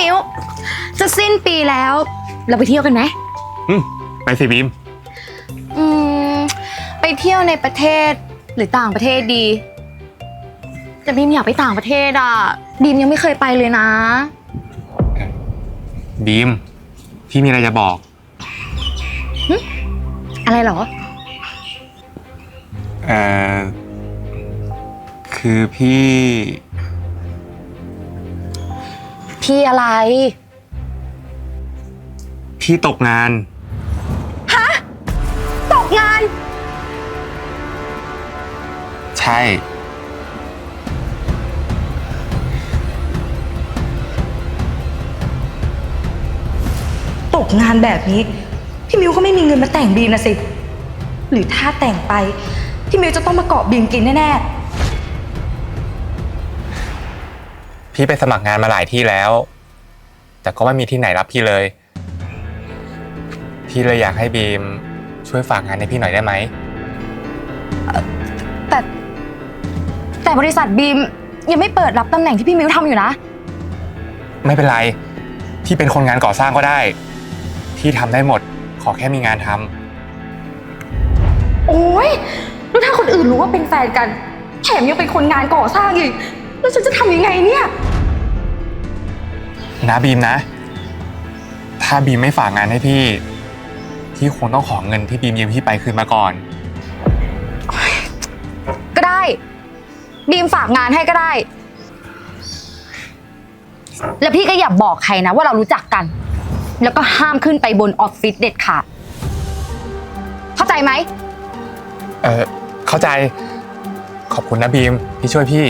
มิว จะสิ้นปีแล้ว เราไปเที่ยวกันไหมอืมไปสิบีม อืม ไปเที่ยวในประเทศหรือต่างประเทศดี แต่บีมอยากไปต่างประเทศอะบีมยังไม่เคยไปเลยนะ บีม พี่มีอะไรจะบอก อะไรเหรอ เอ่อ คือพี่ พี่อะไร พี่ตกงานตกงาน ใช่ ตกงานแบบนี้ พี่มิวก็ไม่มีเงินมาแต่งบีมนะสิ หรือถ้าแต่งไป พี่มิวจะต้องมาเกาะบีมกินแน่ พี่ไปสมัครงานมาหลายที่แล้ว แต่ก็ไม่มีที่ไหนรับพี่เลย พี่เลยอยากให้บีมช่วยฝากงานให้พี่หน่อยได้ไหม แต่แต่บริษัทบีมยังไม่เปิดรับตำแหน่งที่พี่มิวทำอยู่นะ ไม่เป็นไร พี่เป็นคนงานก่อสร้างก็ได้ พี่ทำได้หมด ขอแค่มีงานทำๆโอ้ยแล้วถ้าคนอื่นรู้ว่าเป็นแฟนกัน แถมยังเป็นคนงานก่อสร้างอีก แล้วฉันจะทำยังไงเนี่ย นะบีมนะ ถ้าบีมไม่ฝากงานให้พี่ พี่คงต้องขอเงินที่บีมยืมพี่ไปคืนมาก่อน ก็ได้ บีมฝากงานให้ก็ได้ แล้วพี่ก็อย่าบอกใครนะว่าเรารู้จักกัน แล้วก็ห้ามขึ้นไปบนออฟฟิศเด็ดขาดเข้าใจไหม เออเข้าใจ ขอบคุณนะบีมที่ช่วยพี่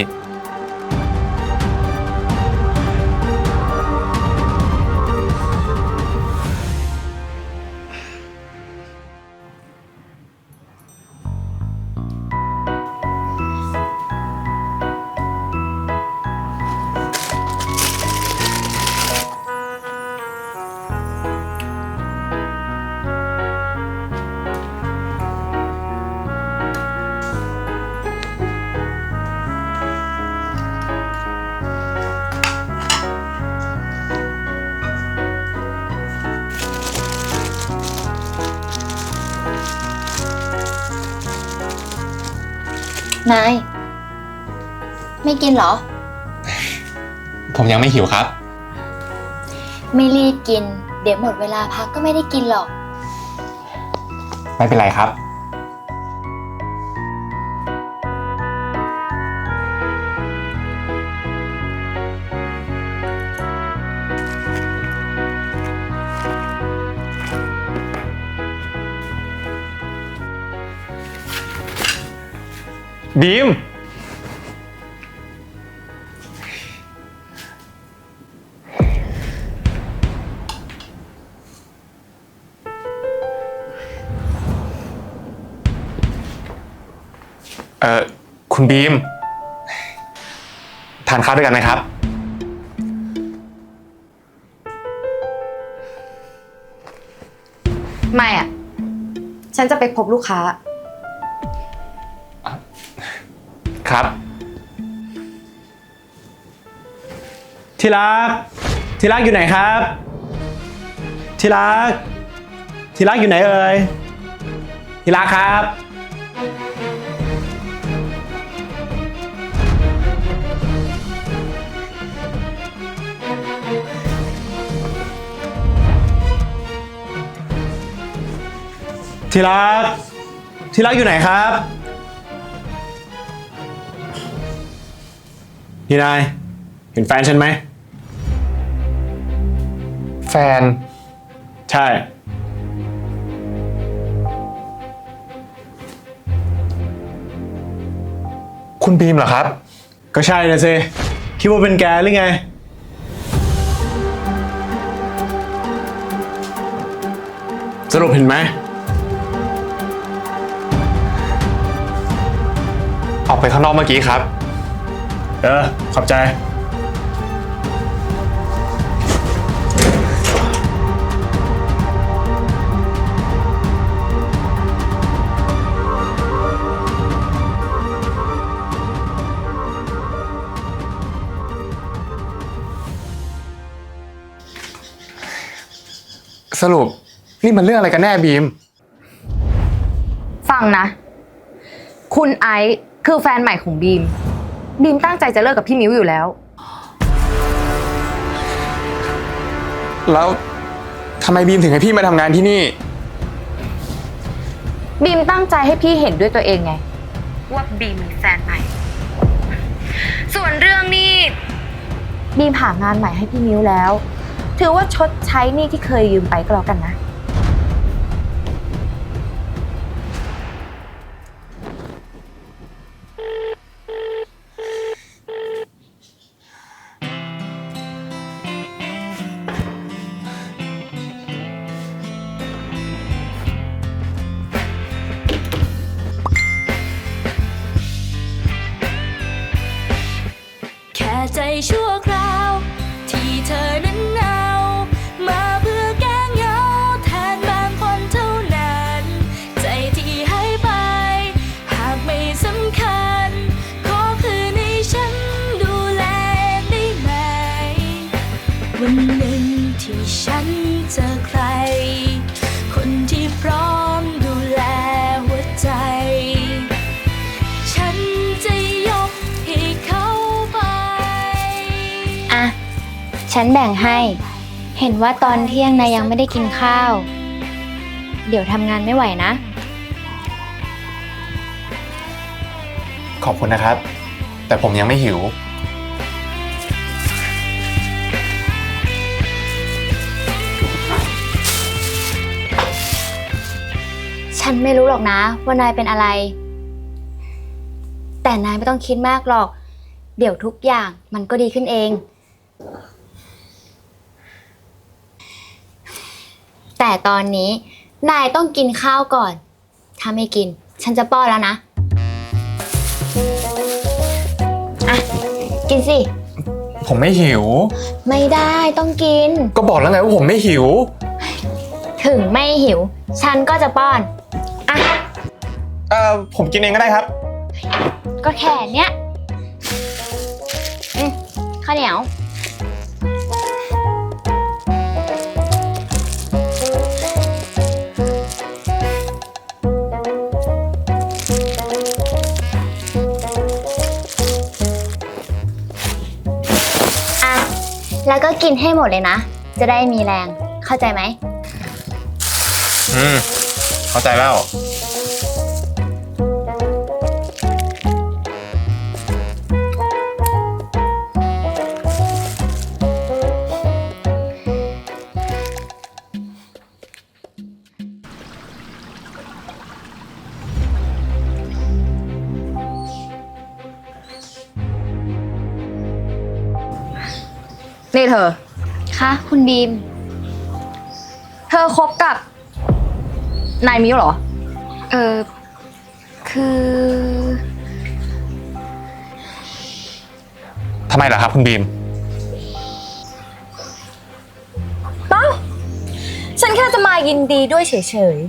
นาย ไม่กินเหรอ ผมยังไม่หิวครับ ไม่รีบกิน เดี๋ยวหมดเวลาพักก็ไม่ได้กินหรอก ไม่เป็นไรครับ บีม เอ่อ คุณบีม ทานข้าวด้วยกันไหมครับ ไม่อะฉันจะไปพบลูกค้า ครับ ที่รัก ที่รักอยู่ไหนครับ ที่รัก ที่รักอยู่ไหนเอ่ย ที่รักครับ ที่รัก ที่รักอยู่ไหนครับ พี่นาย เห็นแฟนฉันไหม แฟน ใช่ คุณบีมเหรอครับ ก็ใช่นะสิคิดว่าเป็นแกหรือไง สรุปเห็นไหม ออกไปข้างนอกเมื่อกี้ครับเออ ขอบใจ สรุปนี่มันเรื่องอะไรกันแน่บีม ฟังนะ คุณไอซ์คือแฟนใหม่ของบีม บีมตั้งใจจะเลิกกับพี่มิวอยู่แล้ว แล้วทำไมบีมถึงให้พี่มาทำงานที่นี่ บีมตั้งใจให้พี่เห็นด้วยตัวเองไง ว่าบีมมีแฟนใหม่ ส่วนเรื่องนี้บีมหางานใหม่ให้พี่มิวแล้ว ถือว่าชดใช้หนี้ที่เคยยืมไปก็แล้วกันนะ ฉันแบ่งให้ เห็นว่าตอนเที่ยงนายยังไม่ได้กินข้าว เดี๋ยวทำงานไม่ไหวนะ ขอบคุณนะครับ แต่ผมยังไม่หิว ฉันไม่รู้หรอกนะว่านายเป็นอะไร แต่นายไม่ต้องคิดมากหรอก เดี๋ยวทุกอย่างมันก็ดีขึ้นเอง แต่ตอนนี้นายต้องกินข้าวก่อน ถ้าไม่กิน ฉันจะป้อนแล้วนะ อะ กินสิ ผมไม่หิว ไม่ได้ต้องกิน ก็บอกแล้วไงว่าผมไม่หิว ถึงไม่หิว ฉันก็จะป้อน อะ เอ่อ ผมกินเองก็ได้ครับ ก็แค่เนี้ยอืมข้าวเหนียว แล้วก็กินให้หมดเลยนะ จะได้มีแรง เข้าใจไหม อืม เข้าใจแล้ว นี่เธอ คะคุณบีม เธอคบกับ นายมิวเหรอ เออคือ ทำไมล่ะครับคุณบีม เป้าฉันแค่จะมายินดีด้วยเฉยๆ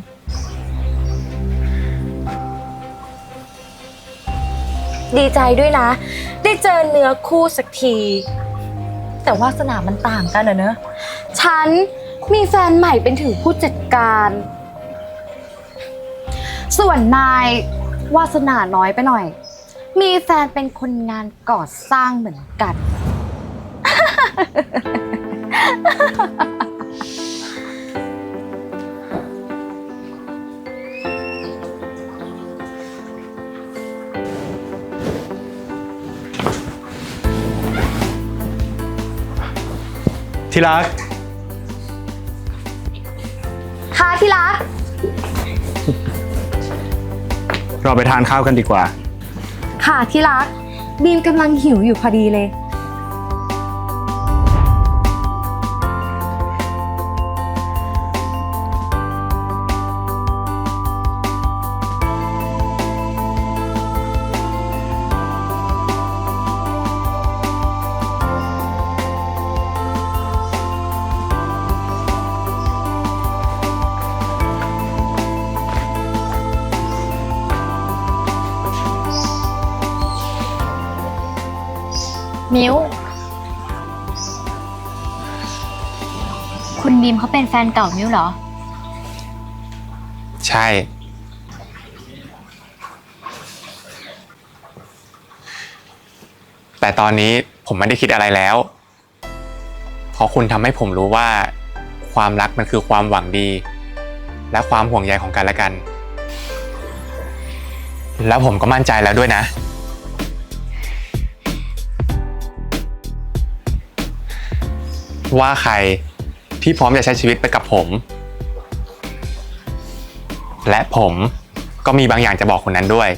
ดีใจด้วยนะ ได้เจอเนื้อคู่สักที แต่วาสนามันต่างกันอะเนอะฉันมีแฟนใหม่เป็นถึงผู้จัดการ ส่วนนายวาสนาน้อยไปหน่อย มีแฟนเป็นคนงานก่อสร้างเหมือนกัน ที่รัก ค่ะที่รัก เราไปทานข้าวกันดีกว่า ค่ะที่รักบีมกำลังหิวอยู่พอดีเลย คุณบีมเขาเป็นแฟนเก่ามิวเหรอ ใช่ แต่ตอนนี้ผมไม่ได้คิดอะไรแล้ว เพราะคุณทำให้ผมรู้ว่า ความรักมันคือความหวังดี และความห่วงใยของกันและกัน แล้วผมก็มั่นใจแล้วด้วยนะ ว่าใคร ที่พร้อมจะใช้ชีวิตไปกับผม และผมก็มีบางอย่างจะบอกคนนั้นด้วย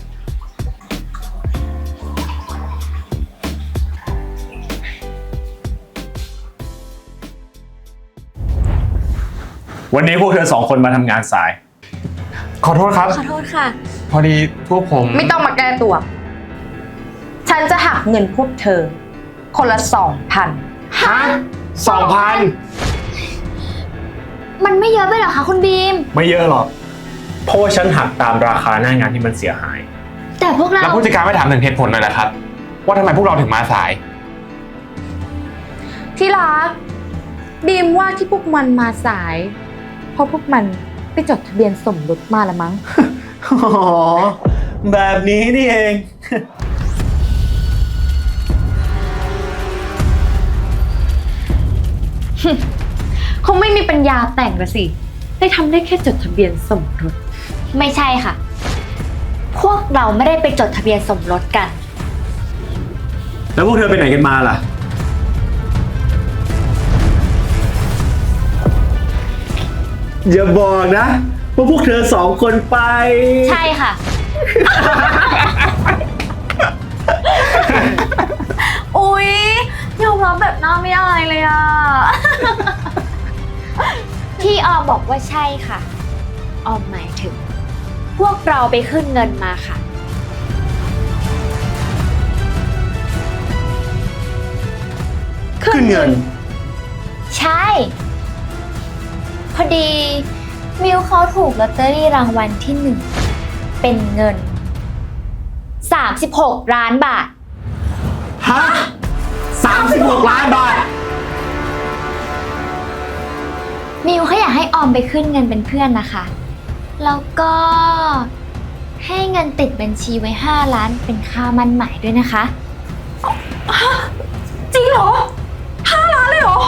วันนี้พวกเธอสองคนมาทำงานสาย ขอโทษครับ ขอโทษค่ะ พอดีพวกผม ไม่ต้องมาแก้ตัว ฉันจะหักเงินพวกเธอ คนละสองพัน ฮะสองพัน มันไม่เยอะไปเหรอคะคุณบีม ไม่เยอะหรอก เพราะว่าฉันหักตามราคาหน้างานที่มันเสียหาย แต่พวกเรา แล้วผู้จัดการไม่ถามถึงเหตุผลเลยเหรอครับ ว่าทำไมพวกเราถึงมาสาย ที่รักบีมว่าที่พวกมันมาสาย เพราะพวกมันไปจดทะเบียนสมรสมาละมั้ง อ๋อ แบบนี้นี่เอง คงไม่มีปัญญาแต่งละสิ ได้ทำได้แค่จดทะเบียนสมรส ไม่ใช่ค่ะ พวกเราไม่ได้ไปจดทะเบียนสมรสกัน แล้วพวกเธอไปไหนกันมาล่ะ อย่าบอกนะว่าพวกเธอสองคนไป ใช่ค่ะ อุ๊ยยอมรับแบบหน้าไม่อายเลยอะ ที่ออมบอกว่าใช่ค่ะ ออมหมายถึง พวกเราไปขึ้นเงินมาค่ะ ขึ้นเงิน ใช่ พอดี มิวเขาถูกลอตเตอรี่รางวัลที่หนึ่ง เป็นเงิน 36 ล้านบาท ฮะสามสิบหกล้านบาท มิวเขาอยากให้ออมไปขึ้นเงินเป็นเพื่อนนะคะ แล้วก็ให้เงินติดบัญชีไว้ 5 ล้านเป็นค่ามันหมายด้วยนะคะจริงเหรอห้าล้านเลยเหรอ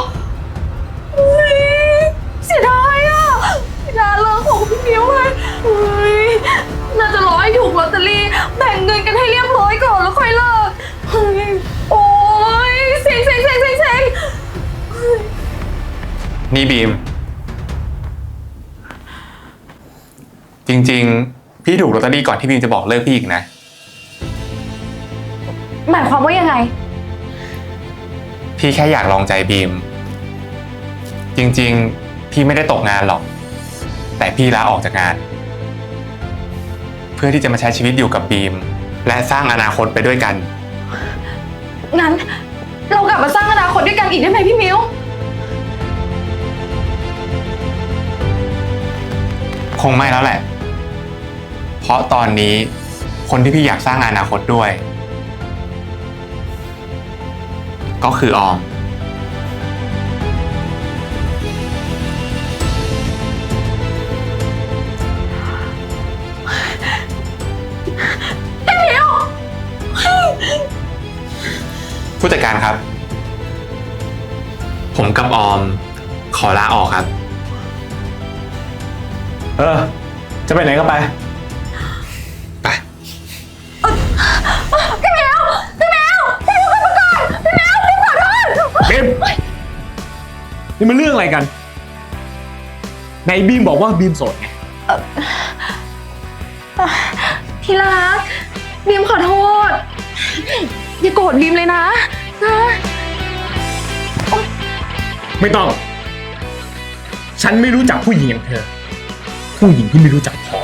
อุ๊ยเสียดายอะงานเลิกของพี่มิ้วเลยอุ๊ยน่าจะรอให้ถูกลอตเตอรี่แบ่งเงินกันให้เรียบร้อยก่อนแล้วค่อยเลิกเฮ้ยโอ๊ยเซ็งเซ็งเซ็งเซ็งเซ็ง นี่บีม ริง ๆ พี่ถูกลอตเตอรี่ก่อนที่บีมจะบอกเลิกพี่อีกนะ หมายความว่ายังไง พี่แค่อยากลองใจบีม จริงๆ พี่ไม่ได้ตกงานหรอก แต่พี่ลาออกจากงาน เพื่อที่จะมาใช้ชีวิตอยู่กับบีม และสร้างอนาคตไปด้วยกัน งั้น เรากลับมาสร้างอนาคตด้วยกันอีกได้ไหมพี่มิ้วคงไม่แล้วแหละ เพราะตอนนี้คนที่พี่อยากสร้างอนาคตด้วย ก็คือออม ผู้จัดการครับ ผมกับออม ขอลาออกครับ เออ จะไปไหนก็ไปไป นี่มันเรื่องอะไรกันไหนบีมบอกว่าบีมโสดไง ที่รักบีมขอโทษ อย่าโกรธบีมเลยนะนะไม่ต้อง ฉันไม่รู้จักผู้หญิงอย่างเธอ ผู้หญิงที่ไม่รู้จักพอ